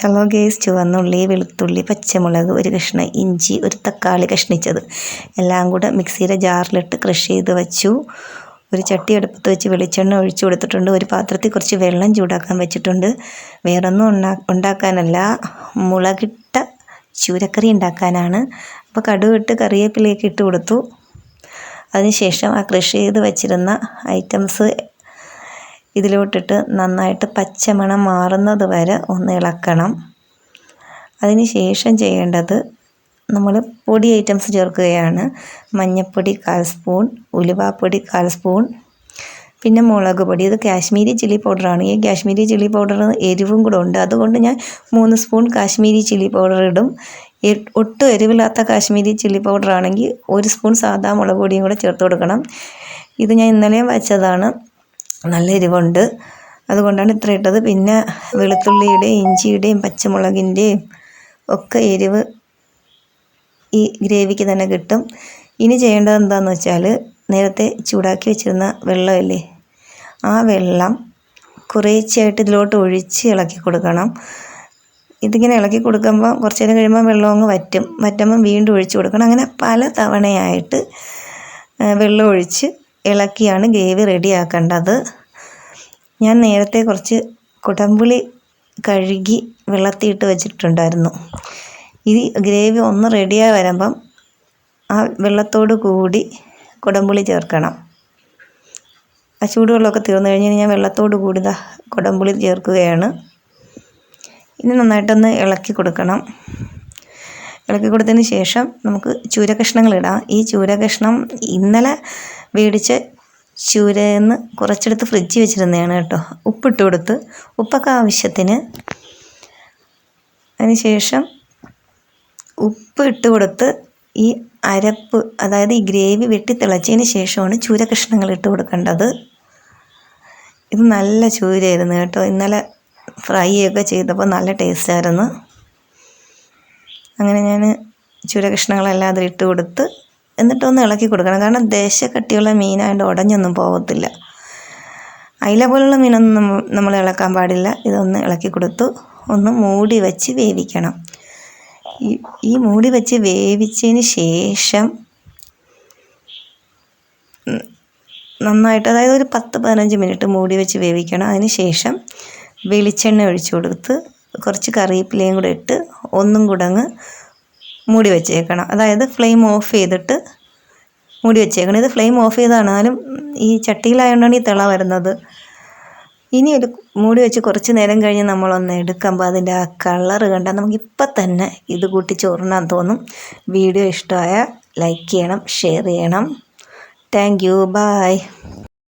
Hello guys ചുവന്നുള്ളി വെളുത്തുള്ളി പച്ചമുളക് ഒരു കഷ്ണം ഇഞ്ചി ഒരു തക്കാളി കഷ്ണിച്ചത്. എല്ലാം കൂടെ മിക്സിയുടെ ജാറിലിട്ട് ക്രഷ് ചെയ്ത് വെച്ചു. ഒരു ചട്ടി അടുപ്പത്ത് വെച്ച് വെളിച്ചെണ്ണ ഒഴിച്ചു കൊടുത്തിട്ടുണ്ട്. ഒരു പാത്രത്തിൽ കുറച്ച് വെള്ളം ചൂടാക്കാൻ വെച്ചിട്ടുണ്ട്. വേറൊന്നും ഉണ്ടാ ഉണ്ടാക്കാനല്ല. മുളകിട്ട ചൂരക്കറി ഉണ്ടാക്കാനാണ്. അപ്പോൾ കടുക് ഇട്ട് കറിവേപ്പിലേക്ക് ഇട്ട് കൊടുത്തു. അതിനുശേഷം ആ ക്രഷ് ചെയ്ത് വെച്ചിരുന്ന ഐറ്റംസ് ഇതിലോട്ടിട്ട് നന്നായിട്ട് പച്ചമണം മാറുന്നത് വരെ ഒന്ന് ഇളക്കണം. അതിന് ശേഷം ചെയ്യേണ്ടത് നമ്മൾ പൊടി ഐറ്റംസ് ചേർക്കുകയാണ്. മഞ്ഞൾപ്പൊടി കാൽ സ്പൂൺ ഉലുവാപ്പൊടി കാൽ സ്പൂൺ പിന്നെ മുളക് പൊടി. ഇത് കാശ്മീരി ചില്ലി പൗഡറാണ്. ഈ കാശ്മീരി ചില്ലി പൗഡർ എരിവും കൂടെ ഉണ്ട്. അതുകൊണ്ട് ഞാൻ മൂന്ന് സ്പൂൺ കാശ്മീരി ചില്ലി പൗഡർ ഇടും. ഒട്ടും എരിവില്ലാത്ത കാശ്മീരി ചില്ലി പൗഡർ ആണെങ്കിൽ ഒരു സ്പൂൺ സാധാ മുളക് പൊടിയും കൂടെ ചേർത്ത് കൊടുക്കണം. ഇത് ഞാൻ ഇന്നലെയും വെച്ചതാണ്. നല്ല എരിവുണ്ട്. അതുകൊണ്ടാണ് ഇത്ര ഇട്ടത്. പിന്നെ വെളുത്തുള്ളിയുടെയും ഇഞ്ചിയുടെയും പച്ചമുളകിന്റെയും ഒക്കെ എരിവ് ഈ ഗ്രേവിക്ക് തന്നെ കിട്ടും. ഇനി ചെയ്യേണ്ടത് എന്താണെന്ന് വെച്ചാൽ നേരത്തെ ചൂടാക്കി വെച്ചിരുന്ന വെള്ളമില്ലേ ആ വെള്ളം കുറേശ്ശെയായിട്ട് ഇതിലോട്ട് ഒഴിച്ച് ഇളക്കി കൊടുക്കണം. ഇതിങ്ങനെ ഇളക്കി കൊടുക്കുമ്പോൾ കുറച്ച് നേരം കഴിയുമ്പോൾ വെള്ളം അങ്ങ് വറ്റും. വറ്റുമ്പം വീണ്ടും ഒഴിച്ച് കൊടുക്കണം. അങ്ങനെ പല തവണയായിട്ട് വെള്ളം ഒഴിച്ച് ഇളക്കിയാണ് ഗ്രേവി റെഡിയാക്കേണ്ടത്. ഞാൻ നേരത്തെ കുറച്ച് കുടംപുളി കഴുകി വെള്ളത്തിയിട്ട് വെച്ചിട്ടുണ്ടായിരുന്നു. ഈ ഗ്രേവി ഒന്ന് റെഡിയായി വരുമ്പം ആ വെള്ളത്തോട് കൂടി കുടംപുളി ചേർക്കണം. ആ ചൂടുവെള്ളമൊക്കെ തീർന്നു കഴിഞ്ഞാൽ ഞാൻ വെള്ളത്തോട് കൂടി ദാ കുടംപുളി ചേർക്കുകയാണ്. ഇനി നന്നായിട്ടൊന്ന് ഇളക്കി കൊടുക്കണം. ഇളക്കി കൊടുത്തതിന് ശേഷം നമുക്ക് ചൂര കഷ്ണങ്ങൾ ഇടാം. ഈ ചൂര കഷ്ണം ഇന്നലെ വേടിച്ച് ചൂരയെന്ന് കുറച്ചെടുത്ത് ഫ്രിഡ്ജിൽ വെച്ചിരുന്നതാണ് കേട്ടോ. ഉപ്പിട്ട് കൊടുത്ത് ഉപ്പൊക്കെ ആവശ്യത്തിന് അതിനുശേഷം ഉപ്പ് ഇട്ട് കൊടുത്ത് ഈ അരപ്പ് അതായത് ഈ ഗ്രേവി വെട്ടി തിളച്ചതിന് ശേഷമാണ് ചൂര കഷ്ണങ്ങൾ ഇട്ട് കൊടുക്കേണ്ടത്. ഇത് നല്ല ചൂരയായിരുന്നു കേട്ടോ. ഇന്നലെ ഫ്രൈ ഒക്കെ ചെയ്തപ്പോൾ നല്ല ടേസ്റ്റായിരുന്നു അങ്ങനെ ഞാൻ ചൂരകഷ്ണങ്ങളെല്ലാം അതിൽ ഇട്ട് കൊടുത്ത് എന്നിട്ടൊന്ന് ഇളക്കി കൊടുക്കണം. കാരണം ദേശക്കട്ടിയുള്ള മീനായതുകൊണ്ട് ഉടഞ്ഞൊന്നും പോകത്തില്ല അയില പോലുള്ള മീനൊന്നും നമ്മൾ ഇളക്കാൻ പാടില്ല. ഇതൊന്ന് ഇളക്കി കൊടുത്തു. ഒന്ന് മൂടി വെച്ച് വേവിക്കണം. ഈ മൂടി വെച്ച് വേവിച്ചതിന് ശേഷം നന്നായിട്ട് അതായത് ഒരു പത്ത് പതിനഞ്ച് മിനിറ്റ് മൂടി വെച്ച് വേവിക്കണം. അതിന് ശേഷം വെളിച്ചെണ്ണ ഒഴിച്ചു കൊടുത്ത് കുറച്ച് കറിവേപ്പിലയും കൂടെ ഇട്ട് ഒന്നും കൂടെ അങ്ങ് മൂടി വെച്ചേക്കണം. അതായത് ഫ്ലെയിം ഓഫ് ചെയ്തിട്ട് മൂടി വെച്ചേക്കണം. ഇത് ഫ്ലെയിം ഓഫ് ചെയ്താണെന്നാലും ഈ ചട്ടിയിലായതുകൊണ്ടാണ് ഈ തിള വരുന്നത്. ഇനി ഒരു മൂടി വെച്ച് കുറച്ച് നേരം കഴിഞ്ഞ് നമ്മളൊന്ന് എടുക്കുമ്പോൾ അതിന്റെ ആ കളറ് കണ്ടാൽ നമുക്ക് ഇപ്പം തന്നെ ഇത് കൂട്ടി ചോറിനാൻ തോന്നും. വീഡിയോ ഇഷ്ടമായ ലൈക്ക് ചെയ്യണം ഷെയർ ചെയ്യണം. Thank you. ബായ്.